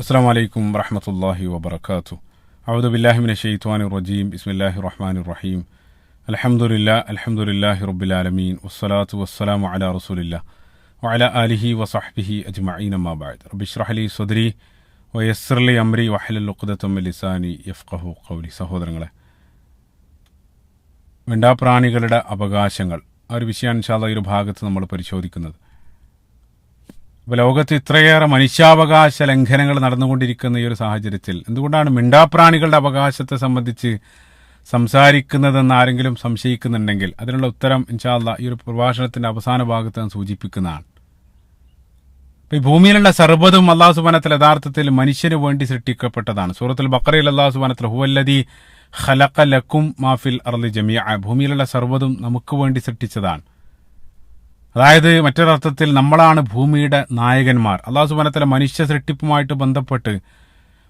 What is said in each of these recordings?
അസ്സാം വലൈക്കും വറഹമത്തല്ലാഹി വബർക്കാത്തു അഴുദു ബില്ലാഹിമിൻ ഷെയ്ത്വാൻ റജീം. ബിസ്മില്ലാഹി റഹ്മാൻ റഹീം. അലഹമുല്ല അലഹമുല്ലാഹി റബ്ബിലാലമീൻ വസ്സലാത്തു വസ്സലാമു അല റസൂലില്ല വഅല ആലിഹി വസഹ്ബിഹി അജ്മഈൻ അമ്മാബാദ് റബിഷ്റഹലി സുദ്രി വയസ്സർലി അമ്രി വഹലൽ ഉഖ്ദത്തും ലിസാനി യഫ്ഖഹു ഖൗലി. സഹോദരങ്ങളെ വെണ്ടാപ്രാണികളുടെ അവകാശങ്ങൾ. ആ ഒരു വിഷയമാണ് ഇൻഷാല്ല ഒരു ഭാഗത്ത് നമ്മൾ പരിശോധിക്കുന്നത്. അപ്പോൾ ലോകത്ത് ഇത്രയേറെ മനുഷ്യാവകാശ ലംഘനങ്ങൾ നടന്നുകൊണ്ടിരിക്കുന്ന ഈ ഒരു സാഹചര്യത്തിൽ എന്തുകൊണ്ടാണ് മിണ്ടാപ്രാണികളുടെ അവകാശത്തെ സംബന്ധിച്ച് സംസാരിക്കുന്നതെന്ന് ആരെങ്കിലും സംശയിക്കുന്നുണ്ടെങ്കിൽ അതിനുള്ള ഉത്തരം ഇൻഷാല്ല ഈ ഒരു പ്രഭാഷണത്തിന്റെ അവസാന ഭാഗത്ത് ഞാൻ സൂചിപ്പിക്കുന്നതാണ്. ഈ ഭൂമിയിലുള്ള സർവതും അള്ളാഹു സുബാനത്തിൽ യഥാർത്ഥത്തിൽ മനുഷ്യന് വേണ്ടി സൃഷ്ടിക്കപ്പെട്ടതാണ്. സൂറത്തുൽ ബക്കറയിൽ അള്ളാഹു സുബാനത്തിൽ ഹുവല്ലതി ഖലഖ ലക്കും മാഫിൽ അർലി ജമിയ ഭൂമിയിലുള്ള സർവതും നമുക്ക് വേണ്ടി സൃഷ്ടിച്ചതാണ്. അതായത് മറ്റൊരർത്ഥത്തിൽ നമ്മളാണ് ഭൂമിയുടെ നായകന്മാർ. അള്ളാഹു സുബാനത്തിലെ മനുഷ്യ സൃഷ്ടിപ്പുമായിട്ട് ബന്ധപ്പെട്ട്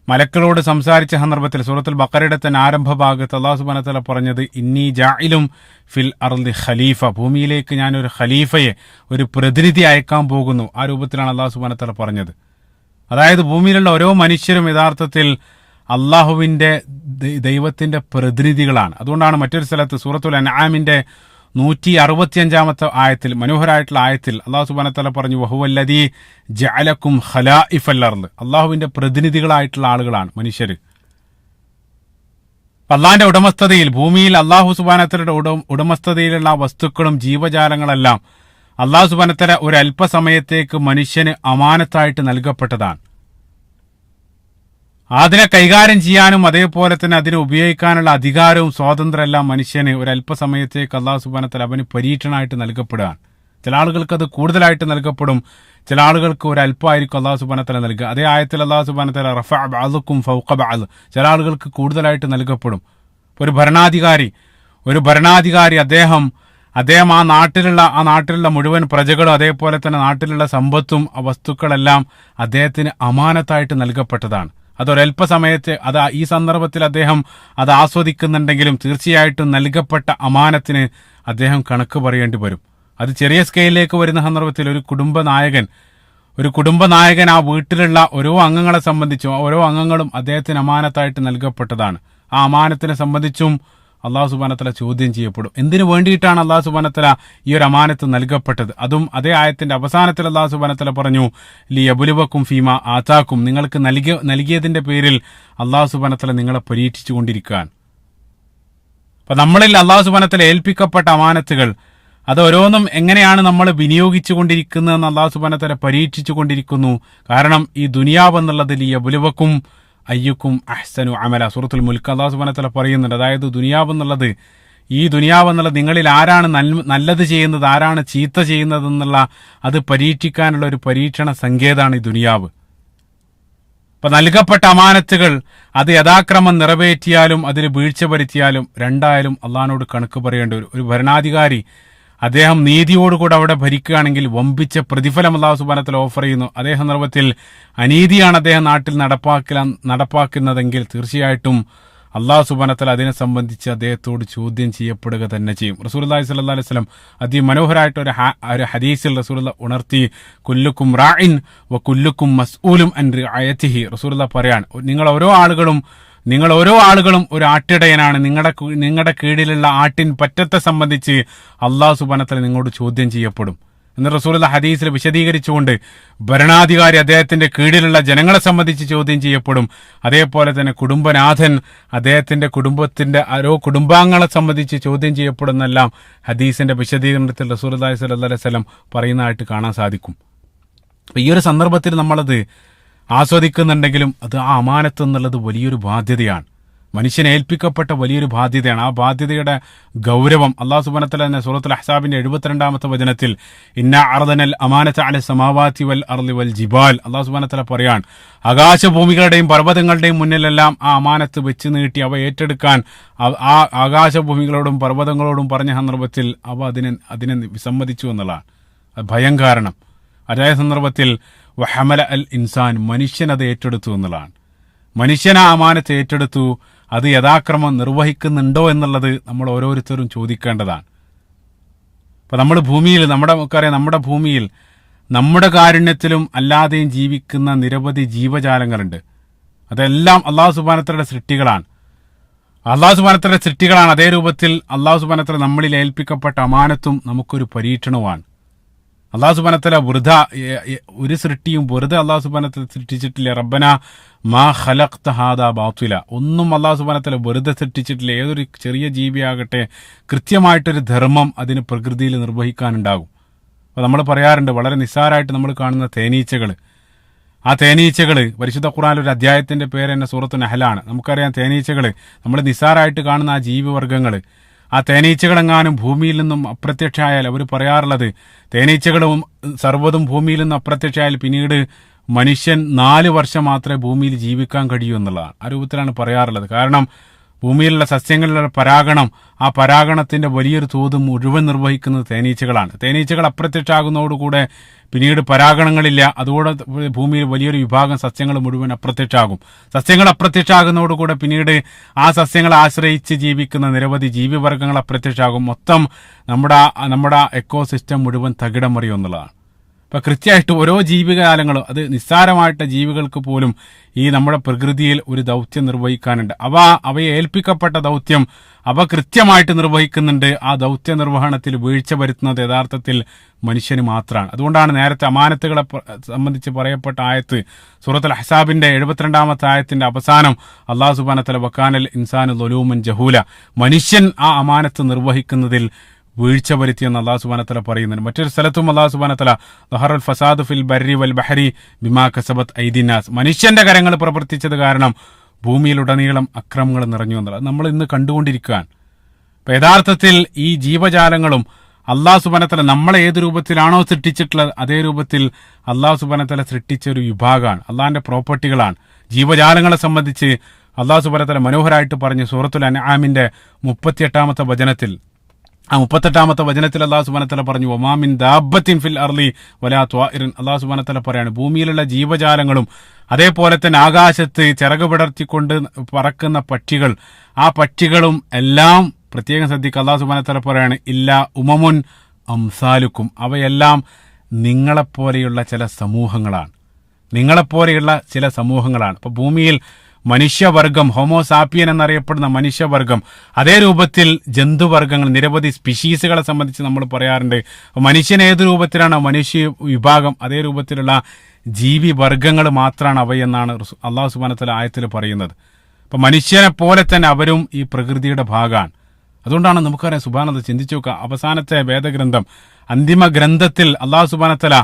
മലക്കളോട് സംസാരിച്ച സന്ദർഭത്തിൽ സൂറത്തുൽ ബക്കറയുടെ തന്നെ ആരംഭ ഭാഗത്ത് അള്ളാഹു സുബാനത്തല പറഞ്ഞത് ഇന്നി ജായിലും ഫിൽ അർദി ഖലീഫ. ഭൂമിയിലേക്ക് ഞാൻ ഒരു ഖലീഫയെ ഒരു പ്രതിനിധി അയക്കാൻ പോകുന്നു. ആ രൂപത്തിലാണ് അള്ളാഹു സുബാനത്തല പറഞ്ഞത്. അതായത് ഭൂമിയിലുള്ള ഓരോ മനുഷ്യരും യഥാർത്ഥത്തിൽ അള്ളാഹുവിന്റെ ദൈവത്തിന്റെ പ്രതിനിധികളാണ്. അതുകൊണ്ടാണ് മറ്റൊരു സ്ഥലത്ത് സൂറത്തുൽ അൻആമിന്റെ നൂറ്റി അറുപത്തിയഞ്ചാമത്തെ ആയത്തിൽ മനോഹരായിട്ടുള്ള ആയത്തിൽ അള്ളാഹു സുബാനത്തല പറഞ്ഞു വഹുവല്ലതി ജഅലക്കും ഖലാഇഫല്ലർന്ന് അള്ളാഹുവിന്റെ പ്രതിനിധികളായിട്ടുള്ള ആളുകളാണ് മനുഷ്യർ അള്ളാഹിന്റെ ഉടമസ്ഥതയിൽ ഭൂമിയിൽ അള്ളാഹു സുബാനത്തലയുടെ ഉടമസ്ഥതയിലുള്ള വസ്തുക്കളും ജീവജാലങ്ങളെല്ലാം അള്ളാഹു സുബാനത്തല ഒരു മനുഷ്യന് അമാനത്തായിട്ട് നൽകപ്പെട്ടതാണ്. അതിനെ കൈകാര്യം ചെയ്യാനും അതേപോലെ തന്നെ അതിനെ ഉപയോഗിക്കാനുള്ള അധികാരവും സ്വാതന്ത്ര്യമെല്ലാം മനുഷ്യന് ഒരു അല്പസമയത്തേക്ക് അള്ളാഹു സുബാനത്തല അവന് പരീക്ഷണമായിട്ട് നൽകപ്പെടുകയാണ്. ചില ആളുകൾക്ക് അത് കൂടുതലായിട്ട് നൽകപ്പെടും. ചില ആളുകൾക്ക് ഒരു അല്പമായിരിക്കും അള്ളാഹു സുബാനത്തല നൽകുക. അതേ ആയത്തിൽ അള്ളാഹു സുബാനത്തല റഫ ബാദുക്കും ഫൗഖ ബാദ് ചില ആളുകൾക്ക് കൂടുതലായിട്ട് നൽകപ്പെടും. ഒരു ഭരണാധികാരി ഒരു ഭരണാധികാരി അദ്ദേഹം അദ്ദേഹം ആ നാട്ടിലുള്ള ആ നാട്ടിലുള്ള മുഴുവൻ പ്രജകളും അതേപോലെ തന്നെ നാട്ടിലുള്ള സമ്പത്തും വസ്തുക്കളെല്ലാം അദ്ദേഹത്തിന് അമാനത്തായിട്ട് നൽകപ്പെട്ടതാണ്. അതൊരല്പസമയത്ത് അത് ഈ സന്ദർഭത്തിൽ അദ്ദേഹം അത് ആസ്വദിക്കുന്നുണ്ടെങ്കിലും തീർച്ചയായിട്ടും നൽകപ്പെട്ട അമാനത്തിന് അദ്ദേഹം കണക്ക് പറയേണ്ടി വരും. അത് ചെറിയ സ്കെയിലിലേക്ക് വരുന്ന സന്ദർഭത്തിൽ ഒരു കുടുംബനായകൻ ഒരു കുടുംബനായകൻ ആ വീട്ടിലുള്ള ഓരോ അംഗങ്ങളെ സംബന്ധിച്ചും ഓരോ അംഗങ്ങളും അദ്ദേഹത്തിന് അമാനത്തായിട്ട് നൽകപ്പെട്ടതാണ്. ആ അമാനത്തിനെ സംബന്ധിച്ചും അള്ളാഹു സുബാനത്തല ചോദ്യം ചെയ്യപ്പെടും. എന്തിനു വേണ്ടിയിട്ടാണ് അള്ളാഹു സുബാനത്തല ഈ ഒരു അമാനത്ത് നൽകപ്പെട്ടത്? അതും അതേ ആയത്തിന്റെ അവസാനത്തിൽ അള്ളാഹു സുബാനത്തല പറഞ്ഞു ലി അബുലുബക്കും ഫീമ ആതാക്കും നിങ്ങൾക്ക് നൽകിയ നൽകിയതിന്റെ പേരിൽ അള്ളാഹു സുബാനത്തല നിങ്ങളെ പരീക്ഷിച്ചു കൊണ്ടിരിക്കുകയാണ് അപ്പൊ നമ്മളിൽ അള്ളാഹു സുബാനത്തല ഏൽപ്പിക്കപ്പെട്ട അമാനത്തുകൾ അത് ഓരോന്നും എങ്ങനെയാണ് നമ്മൾ വിനിയോഗിച്ചു കൊണ്ടിരിക്കുന്നതെന്ന് അള്ളാഹു സുബാനത്തല പരീക്ഷിച്ചു കൊണ്ടിരിക്കുന്നു കാരണം ഈ ദുനിയാവ് എന്നുള്ളതിൽ ഈ അബുലുവക്കും അയ്യുക്കും അഹ്സനു അമല. സൂറത്തുൽ മുൽക്ക് അള്ളാഹു സുബാനത്തല പറയുന്നുണ്ട്. അതായത് ദുനിയാവ് എന്നുള്ളത് ഈ ദുനിയാവ് എന്നുള്ളത് നിങ്ങളിൽ ആരാണ് നല്ലത് ചെയ്യുന്നത് ആരാണ് ചീത്ത ചെയ്യുന്നത് എന്നുള്ള അത് പരീക്ഷിക്കാനുള്ള ഒരു പരീക്ഷണ സങ്കേതമാണ് ഈ ദുനിയാവ്. അപ്പൊ നൽകപ്പെട്ട അമാനത്തുകൾ അത് യഥാക്രമം നിറവേറ്റിയാലും അതിന് വീഴ്ച വരുത്തിയാലും രണ്ടായാലും അള്ളഹാനോട് കണക്ക് പറയേണ്ടി വരും. ഒരു ഭരണാധികാരി അദ്ദേഹം നീതിയോടുകൂടെ അവിടെ ഭരിക്കുകയാണെങ്കിൽ വമ്പിച്ച പ്രതിഫലം അള്ളാഹു സുബാനത്തിൽ ഓഫർ ചെയ്യുന്നു. അതേ സന്ദർഭത്തിൽ അനീതിയാണ് അദ്ദേഹം നാട്ടിൽ നടപ്പാക്കല നടപ്പാക്കുന്നതെങ്കിൽ തീർച്ചയായിട്ടും അള്ളാഹു സുബാനത്തൽ അതിനെ സംബന്ധിച്ച് അദ്ദേഹത്തോട് ചോദ്യം ചെയ്യപ്പെടുക തന്നെ ചെയ്യും. റസൂൽ സല്ലാ അലൈഹി സ്വലം അതിമനോഹരമായിട്ട് ഒരു ഒരു ഹദീസിൽ റസൂൽ ഉണർത്തി കുല്ലുക്കും റായിൻ വ കുല്ലുക്കും മസ്ഊലും അൻ അയത്തിഹി റസൂൽ പറയാണ് നിങ്ങൾ ഓരോ ആളുകളും നിങ്ങൾ ഓരോ ആളുകളും ഒരു ആട്ടിടയനാണ്. നിങ്ങളുടെ നിങ്ങളുടെ കീഴിലുള്ള ആട്ടിൻ പറ്റത്തെ സംബന്ധിച്ച് അള്ളാഹു സുബാനത്തല നിങ്ങളോട് ചോദ്യം ചെയ്യപ്പെടും. എന്ന് റസൂലുള്ള ഹദീസിൽ വിശദീകരിച്ചുകൊണ്ട് ഭരണാധികാരി അദ്ദേഹത്തിന്റെ കീഴിലുള്ള ജനങ്ങളെ സംബന്ധിച്ച് ചോദ്യം ചെയ്യപ്പെടും. അതേപോലെ തന്നെ കുടുംബനാഥൻ അദ്ദേഹത്തിന്റെ കുടുംബത്തിന്റെ ഓരോ കുടുംബാംഗങ്ങളെ സംബന്ധിച്ച് ചോദ്യം ചെയ്യപ്പെടുന്നെല്ലാം ഹദീസിന്റെ വിശദീകരണത്തിൽ റസൂൽ അലൈഹി സ്വലം പറയുന്നതായിട്ട് കാണാൻ സാധിക്കും. ഈ ഒരു സന്ദർഭത്തിൽ നമ്മളത് ആസ്വദിക്കുന്നുണ്ടെങ്കിലും അത് ആ അമാനത്ത് എന്നുള്ളത് വലിയൊരു ബാധ്യതയാണ്. മനുഷ്യനെ ഏൽപ്പിക്കപ്പെട്ട വലിയൊരു ബാധ്യതയാണ്. ആ ബാധ്യതയുടെ ഗൗരവം അള്ളാഹു സുബനത്തല തന്നെ സൂറത്തുൽ അഹ്സാബിന്റെ എഴുപത്തിരണ്ടാമത്തെ വചനത്തിൽ ഇന്ന അർദനൽ അമാനത്ത് അല സമാവാത്തി വൽ അർലി വൽ ജിബാൽ അള്ളാഹു സുബനത്തല പറയാൻ ആകാശഭൂമികളുടെയും പർവതങ്ങളുടെയും മുന്നിലെല്ലാം ആ അമാനത്ത് വെച്ച് നീട്ടി അവ ഏറ്റെടുക്കാൻ ആ- ആകാശഭൂമികളോടും പർവതങ്ങളോടും പറഞ്ഞ സന്ദർഭത്തിൽ അവ അതിനെ അതിനെ വിസമ്മതിച്ചു എന്നുള്ളതാണ്. ഭയം കാരണം. അതേ സന്ദർഭത്തിൽ വഹമല അൽ ഇൻസാൻ മനുഷ്യൻ അത് ഏറ്റെടുത്തു എന്നുള്ളതാണ്. മനുഷ്യൻ ആ അമാനത്ത് ഏറ്റെടുത്തു അത് യഥാക്രമം നിർവഹിക്കുന്നുണ്ടോ എന്നുള്ളത് നമ്മൾ ഓരോരുത്തരും ചോദിക്കേണ്ടതാണ്. അപ്പം നമ്മൾ ഭൂമിയിൽ നമ്മുടെ നമുക്കറിയാം നമ്മുടെ ഭൂമിയിൽ നമ്മുടെ കാരുണ്യത്തിലും അല്ലാതെയും ജീവിക്കുന്ന നിരവധി ജീവജാലങ്ങളുണ്ട്. അതെല്ലാം അള്ളാഹു സുബാനത്തയുടെ സൃഷ്ടികളാണ്. അള്ളാഹു സുബാനത്തയുടെ സൃഷ്ടികളാണ് അതേ രൂപത്തിൽ അള്ളാഹു സുബാനത്തല നമ്മളിൽ ഏൽപ്പിക്കപ്പെട്ട അമാനത്തും നമുക്കൊരു പരീക്ഷണവുമാണ്. അള്ളാഹു സുബാനത്തല വെറുത ഒരു സൃഷ്ടിയും വെറുതെ അള്ളാഹു സുബാനത്തല സൃഷ്ടിച്ചിട്ടില്ല. റബ്ബന മാ ഖലഖ്ത ഹാദാ ബാത്തുല. ഒന്നും അള്ളാഹു സുബാനത്തല വെറുതെ സൃഷ്ടിച്ചിട്ടില്ല. ഏതൊരു ചെറിയ ജീവിയാകട്ടെ കൃത്യമായിട്ടൊരു ധർമ്മം അതിന് പ്രകൃതിയിൽ നിർവഹിക്കാനുണ്ടാകും. അപ്പോൾ നമ്മൾ പറയാറുണ്ട് വളരെ നിസ്സാരമായിട്ട് നമ്മൾ കാണുന്ന തേനീച്ചകൾ ആ തേനീച്ചകൾ പരിശുദ്ധ ഖുറാൻ ഒരു അധ്യായത്തിന്റെ പേര് തന്നെ സൂറത്ത് നഹലാണ്. നമുക്കറിയാം തേനീച്ചകൾ നമ്മൾ നിസ്സാരമായിട്ട് കാണുന്ന ആ ജീവിവർഗങ്ങൾ ആ തേനീച്ചകളെങ്ങാനും ഭൂമിയിൽ നിന്നും അപ്രത്യക്ഷമായാൽ അവർ പറയാറുള്ളത് തേനീച്ചകളും സർവതും ഭൂമിയിൽ നിന്ന് അപ്രത്യക്ഷമായാൽ പിന്നീട് മനുഷ്യൻ നാല് വർഷം മാത്രമേ ഭൂമിയിൽ ജീവിക്കാൻ കഴിയൂ എന്നുള്ളതാണ് ആ രൂപത്തിലാണ് പറയാറുള്ളത്. കാരണം ഭൂമിയിലുള്ള സസ്യങ്ങളിലുള്ള പരാഗണം ആ പരാഗണത്തിന്റെ വലിയൊരു തോത് മുഴുവൻ നിർവഹിക്കുന്നത് തേനീച്ചകളാണ്. തേനീച്ചകൾ അപ്രത്യക്ഷമാകുന്നതോടുകൂടെ പിന്നീട് പരാഗണങ്ങളില്ല. അതുകൂടെ ഭൂമിയിൽ വലിയൊരു വിഭാഗം സസ്യങ്ങൾ മുഴുവൻ അപ്രത്യക്ഷമാകും സസ്യങ്ങൾ അപ്രത്യക്ഷമാകുന്നതോടുകൂടെ പിന്നീട് ആ സസ്യങ്ങളെ ആശ്രയിച്ച് ജീവിക്കുന്ന നിരവധി ജീവിവർഗങ്ങൾ അപ്രത്യക്ഷമാകും മൊത്തം നമ്മുടെ നമ്മുടെ എക്കോസിസ്റ്റം മുഴുവൻ തകിടം മറിയും എന്നുള്ളതാണ് ഇപ്പൊ കൃത്യമായിട്ട് ഓരോ ജീവികാലങ്ങളും അത് നിസ്സാരമായിട്ട് ജീവികൾക്ക് പോലും ഈ നമ്മുടെ പ്രകൃതിയിൽ ഒരു ദൗത്യം നിർവഹിക്കാനുണ്ട്. അവ അവയെ ഏൽപ്പിക്കപ്പെട്ട ദൗത്യം അവ കൃത്യമായിട്ട് നിർവഹിക്കുന്നുണ്ട്. ആ ദൗത്യ നിർവഹണത്തിൽ വീഴ്ച വരുത്തുന്നത് യഥാർത്ഥത്തിൽ മനുഷ്യന് മാത്രമാണ്. അതുകൊണ്ടാണ് നേരത്തെ അമാനത്തുകളെ സംബന്ധിച്ച് പറയപ്പെട്ട ആയത്ത് സൂറത്തുൽ ഹസാബിന്റെ എഴുപത്തിരണ്ടാമത്തെ ആയത്തിന്റെ അവസാനം അള്ളാഹു സുബാനത്തല വക്കാനൽ ഇൻസാൻ ലൊലൂമൻ ജഹൂല. മനുഷ്യൻ ആ അമാനത്ത് നിർവഹിക്കുന്നതിൽ വീഴ്ച വരുത്തിയെന്ന് അള്ളാഹു സുബാനത്തല പറയുന്നുണ്ട്. മറ്റൊരു സ്ഥലത്തും അള്ളാഹു സുബാനത്തല ദഹറുൽ ഫസാദ് ഫിൽ ബർരി വൽ ബഹരി ബിമാ കസബത്ത് ഐദിനാസ് മനുഷ്യന്റെ കരങ്ങൾ പ്രവർത്തിച്ചത് കാരണം ഭൂമിയിലുടനീളം അക്രമങ്ങൾ നിറഞ്ഞു എന്നുള്ളത് നമ്മൾ ഇന്ന് കണ്ടുകൊണ്ടിരിക്കുകയാണ്. അപ്പൊ യഥാർത്ഥത്തിൽ ഈ ജീവജാലങ്ങളും അള്ളാഹു സുബനത്തല നമ്മളെ ഏത് രൂപത്തിലാണോ സൃഷ്ടിച്ചിട്ടുള്ളത് അതേ രൂപത്തിൽ അള്ളാഹു സുബനത്തല സൃഷ്ടിച്ച ഒരു വിഭാഗമാണ്. അള്ളാഹിന്റെ പ്രോപ്പർട്ടികളാണ്. ജീവജാലങ്ങളെ സംബന്ധിച്ച് അള്ളാഹു സുബാനത്തല മനോഹരായിട്ട് പറഞ്ഞ് സൂറത്തുൽ അൻആമിന്റെ മുപ്പത്തിയെട്ടാമത്തെ വചനത്തിൽ ആ മുപ്പത്തെട്ടാമത്തെ വചനത്തിൽ അള്ളാഹു സുബാനത്തല പറഞ്ഞു ഒമാമിൻ ദാബത്തിൻ ഫിൽ അർലി വലാ ത്വാഇറിൻ. അള്ളാഹു സുബാനത്തല പറയാണ് ഭൂമിയിലുള്ള ജീവജാലങ്ങളും അതേപോലെ തന്നെ ആകാശത്ത് ചിറക് വിടർത്തിക്കൊണ്ട് പറക്കുന്ന പക്ഷികൾ ആ പക്ഷികളും എല്ലാം പ്രത്യേകം ശ്രദ്ധിക്കുക. അള്ളാഹു സുബാനത്തല പറയാണ് ഇല്ല ഉമമുൻ അംസാലുക്കും. അവയെല്ലാം നിങ്ങളെപ്പോലെയുള്ള ചില സമൂഹങ്ങളാണ്. നിങ്ങളെപ്പോലെയുള്ള ചില സമൂഹങ്ങളാണ്. അപ്പൊ ഭൂമിയിൽ മനുഷ്യവർഗം ഹോമോസാപ്പിയൻ എന്നറിയപ്പെടുന്ന മനുഷ്യവർഗം അതേ രൂപത്തിൽ ജന്തുവർഗങ്ങൾ നിരവധി സ്പീഷീസുകളെ സംബന്ധിച്ച് നമ്മൾ പറയാറുണ്ട്. മനുഷ്യൻ ഏത് രൂപത്തിലാണ്? മനുഷ്യ വിഭാഗം അതേ രൂപത്തിലുള്ള ജീവി വർഗങ്ങൾ മാത്രമാണ് അവയെന്നാണ് അള്ളാഹു സുബാനത്തല ആയത്തിൽ പറയുന്നത്. അപ്പം മനുഷ്യനെ പോലെ തന്നെ അവരും ഈ പ്രകൃതിയുടെ ഭാഗമാണ് അതുകൊണ്ടാണ് നമുക്കറിയാം സുബാനത ചിന്തിച്ചു നോക്കുക അവസാനത്തെ വേദഗ്രന്ഥം അന്തിമ ഗ്രന്ഥത്തിൽ അള്ളാഹു സുബാനത്തല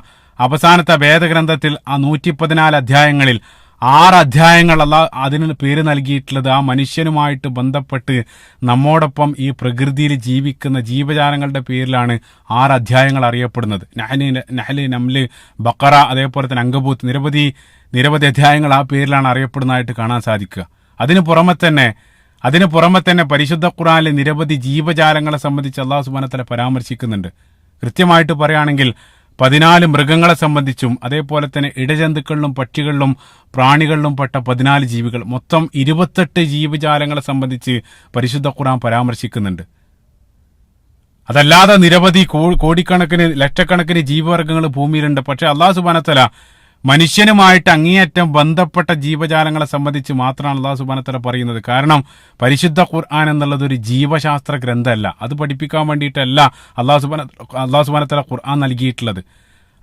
അവസാനത്തെ വേദഗ്രന്ഥത്തിൽ ആ നൂറ്റി പതിനാല് അധ്യായങ്ങളിൽ ആറ് അധ്യായങ്ങൾ അള്ളാഹ് അതിന് പേര് നൽകിയിട്ടുള്ളത്. ആ മനുഷ്യനുമായിട്ട് ബന്ധപ്പെട്ട് നമ്മോടൊപ്പം ഈ പ്രകൃതിയിൽ ജീവിക്കുന്ന ജീവജാലങ്ങളുടെ പേരിലാണ് ആറ് അധ്യായങ്ങൾ അറിയപ്പെടുന്നത്. നഹലി നഹൽ നംൽ ബക്കറ അതേപോലെ തന്നെ അങ്കബൂത്ത് നിരവധി നിരവധി അധ്യായങ്ങൾ ആ പേരിലാണ് അറിയപ്പെടുന്നതായിട്ട് കാണാൻ സാധിക്കുക. അതിന് പുറമെ തന്നെ അതിന് പുറമെ തന്നെ പരിശുദ്ധ ഖുറാനിലെ നിരവധി ജീവജാലങ്ങളെ സംബന്ധിച്ച് അള്ളാഹു സുബാനത്തല പരാമർശിക്കുന്നുണ്ട്. കൃത്യമായിട്ട് പറയുകയാണെങ്കിൽ പതിനാല് മൃഗങ്ങളെ സംബന്ധിച്ചും അതേപോലെ തന്നെ ഇടജന്തുക്കളിലും പക്ഷികളിലും പ്രാണികളിലും പെട്ട പതിനാല് ജീവികൾ. മൊത്തം ഇരുപത്തെട്ട് ജീവജാലങ്ങളെ സംബന്ധിച്ച് പരിശുദ്ധ ഖുറാൻ പരാമർശിക്കുന്നുണ്ട്. അതല്ലാതെ നിരവധി കോടിക്കണക്കിന് ലക്ഷക്കണക്കിന് ജീവവർഗങ്ങൾ ഭൂമിയിലുണ്ട്. പക്ഷെ അള്ളാഹു സുബാനത്തല മനുഷ്യനുമായിട്ട് അങ്ങേയറ്റം ബന്ധപ്പെട്ട ജീവജാലങ്ങളെ സംബന്ധിച്ച് മാത്രമാണ് അള്ളാഹു സുബാനത്തല പറയുന്നത്. കാരണം പരിശുദ്ധ ഖുർആൻ എന്നുള്ളത് ഒരു ജീവശാസ്ത്ര ഗ്രന്ഥമല്ല. അത് പഠിപ്പിക്കാൻ വേണ്ടിയിട്ടല്ല അള്ളാഹു സുബാന അള്ളാഹു സുബാനത്തല ഖുർആൻ നൽകിയിട്ടുള്ളത്.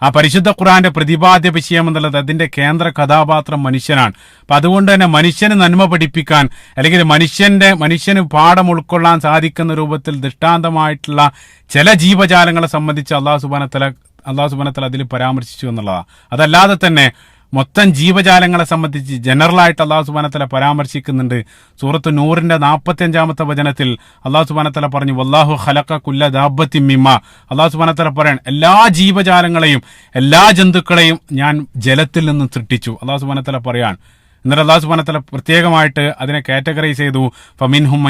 ആ പരിശുദ്ധ ഖുറാന്റെ പ്രതിപാദ്യ വിഷയം എന്നുള്ളത് അതിന്റെ കേന്ദ്ര കഥാപാത്രം മനുഷ്യനാണ്. അപ്പൊ അതുകൊണ്ട് തന്നെ മനുഷ്യന് നന്മ പഠിപ്പിക്കാൻ അല്ലെങ്കിൽ മനുഷ്യന്റെ മനുഷ്യന് പാഠം ഉൾക്കൊള്ളാൻ സാധിക്കുന്ന രൂപത്തിൽ ദൃഷ്ടാന്തമായിട്ടുള്ള ചില ജീവജാലങ്ങളെ സംബന്ധിച്ച് അള്ളാഹു സുബാനത്തല അള്ളാഹു സുബാനത്തല അതിൽ പരാമർശിച്ചു എന്നുള്ളതാണ് അതല്ലാതെ തന്നെ മൊത്തം ജീവജാലങ്ങളെ സംബന്ധിച്ച് ജനറൽ ആയിട്ട് അള്ളാഹു സുബാനത്തല പരാമർശിക്കുന്നുണ്ട്. സൂറത്ത് നൂറിന്റെ നാൽപ്പത്തി അഞ്ചാമത്തെ വചനത്തിൽ അള്ളാഹു സുബാനത്തല പറഞ്ഞു വല്ലാഹു ഹലക്ക കുല്ല ദാബത്തി മിമ്മ. അള്ളാഹു സുബാനത്തല പറയാണ് എല്ലാ ജീവജാലങ്ങളെയും എല്ലാ ജന്തുക്കളെയും ഞാൻ ജലത്തിൽ നിന്ന് സൃഷ്ടിച്ചു. അള്ളാഹു സുബാനത്തല പറയാൻ എന്നിട്ട് അള്ളാഹു സുബാനത്തല പ്രത്യേകമായിട്ട് അതിനെ കാറ്റഗറൈസ് ചെയ്തു. ഫമിൻഹും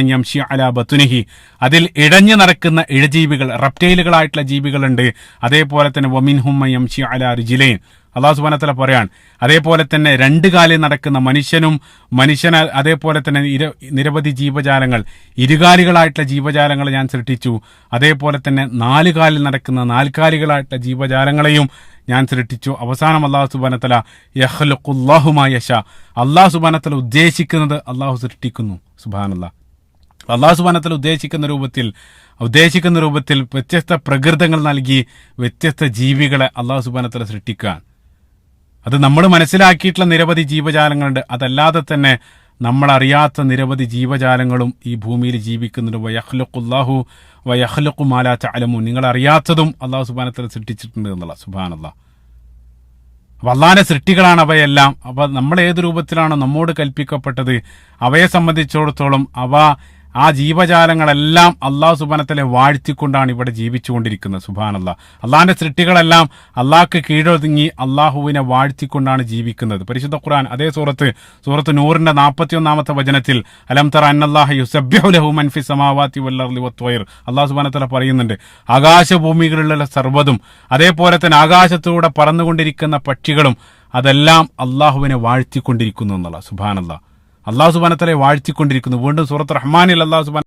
അല ബത്തുനിഹി. അതിൽ ഇഴഞ്ഞു നടക്കുന്ന ഇഴജീവികൾ റപ്റ്റൈലുകളായിട്ടുള്ള ജീവികളുണ്ട്. അതേപോലെ തന്നെ വമിൻഹും യംഷി അല രുജിലൈൻ അള്ളാഹു സുബാനത്തല പറയാൻ അതേപോലെ തന്നെ രണ്ട് കാലിൽ നടക്കുന്ന മനുഷ്യനും മനുഷ്യന അതേപോലെ തന്നെ ഇര- നിരവധി ജീവജാലങ്ങൾ ഇരുകാലികളായിട്ടുള്ള ജീവജാലങ്ങൾ ഞാൻ സൃഷ്ടിച്ചു. അതേപോലെ തന്നെ നാല് കാലിൽ നടക്കുന്ന നാൽക്കാലികളായിട്ടുള്ള ജീവജാലങ്ങളെയും ഞാൻ സൃഷ്ടിച്ചു. അവസാനം അള്ളാഹു സുബാനത്തല യഹ്ലുഖുല്ലാഹുമായ യശ. അള്ളാഹു സുബാനത്തല ഉദ്ദേശിക്കുന്നത് അള്ളാഹു സൃഷ്ടിക്കുന്നു. സുബാനല്ല അള്ളാഹു സുബാനത്തല ഉദ്ദേശിക്കുന്ന രൂപത്തിൽ ഉദ്ദേശിക്കുന്ന രൂപത്തിൽ വ്യത്യസ്ത പ്രകൃതങ്ങൾ നൽകി വ്യത്യസ്ത ജീവികളെ അള്ളാഹു സുബാനത്തല സൃഷ്ടിക്കാൻ അത് നമ്മൾ മനസ്സിലാക്കിയിട്ടുള്ള നിരവധി ജീവജാലങ്ങളുണ്ട്. അതല്ലാതെ തന്നെ നമ്മളറിയാത്ത നിരവധി ജീവജാലങ്ങളും ഈ ഭൂമിയിൽ ജീവിക്കുന്നുണ്ട്. വയഹ്ലുഖുല്ലാഹു വയഹ്ലുഖു മാലാ തഅലമു നിങ്ങൾ അറിയാത്തതും അള്ളാഹു സുബാനത്തല സൃഷ്ടിച്ചിട്ടുണ്ട് എന്നുള്ള സുബാനല്ല അപ്പോൾ അള്ളാഹിന്റെ സൃഷ്ടികളാണ് അവയെല്ലാം. അപ്പോൾ നമ്മൾ ഏത് രൂപത്തിലാണ് നമ്മോട് കൽപ്പിക്കപ്പെട്ടത്? അവയെ സംബന്ധിച്ചിടത്തോളം അവ ആ ജീവജാലങ്ങളെല്ലാം അള്ളാഹു സുബാനത്തിലെ വാഴ്ത്തിക്കൊണ്ടാണ് ഇവിടെ ജീവിച്ചുകൊണ്ടിരിക്കുന്നത്. സുബാനല്ല അള്ളാഹിന്റെ സൃഷ്ടികളെല്ലാം അള്ളാഹ്ക്ക് കീഴൊതുങ്ങി അള്ളാഹുവിനെ വാഴ്ത്തിക്കൊണ്ടാണ് ജീവിക്കുന്നത്. പരിശുദ്ധ ഖുർആൻ അതേ സൂറത്ത് സൂറത്ത് നൂറിന്റെ നാൽപ്പത്തി ഒന്നാമത്തെ വചനത്തിൽ അലം തറ അന്നല്ലാഹ യുസബ്യഹുലഹു മൻഫി സമാവാത്തി വല്ലർലി വത്വയർ അള്ളാഹു സുബാനത്തല പറയുന്നുണ്ട്. ആകാശഭൂമികളിലുള്ള സർവതും അതേപോലെ തന്നെ ആകാശത്തൂടെ പറന്നുകൊണ്ടിരിക്കുന്ന പക്ഷികളും അതെല്ലാം അള്ളാഹുവിനെ വാഴ്ത്തിക്കൊണ്ടിരിക്കുന്നു എന്നുള്ള സുബാനല്ല അള്ളാഹു സുബാനത്തലെ വാഴ്ത്തിക്കൊണ്ടിരിക്കുന്നു. വീണ്ടും സൂറത്ത് റഹ്മാനിൽ അള്ളാഹു സുബാൻ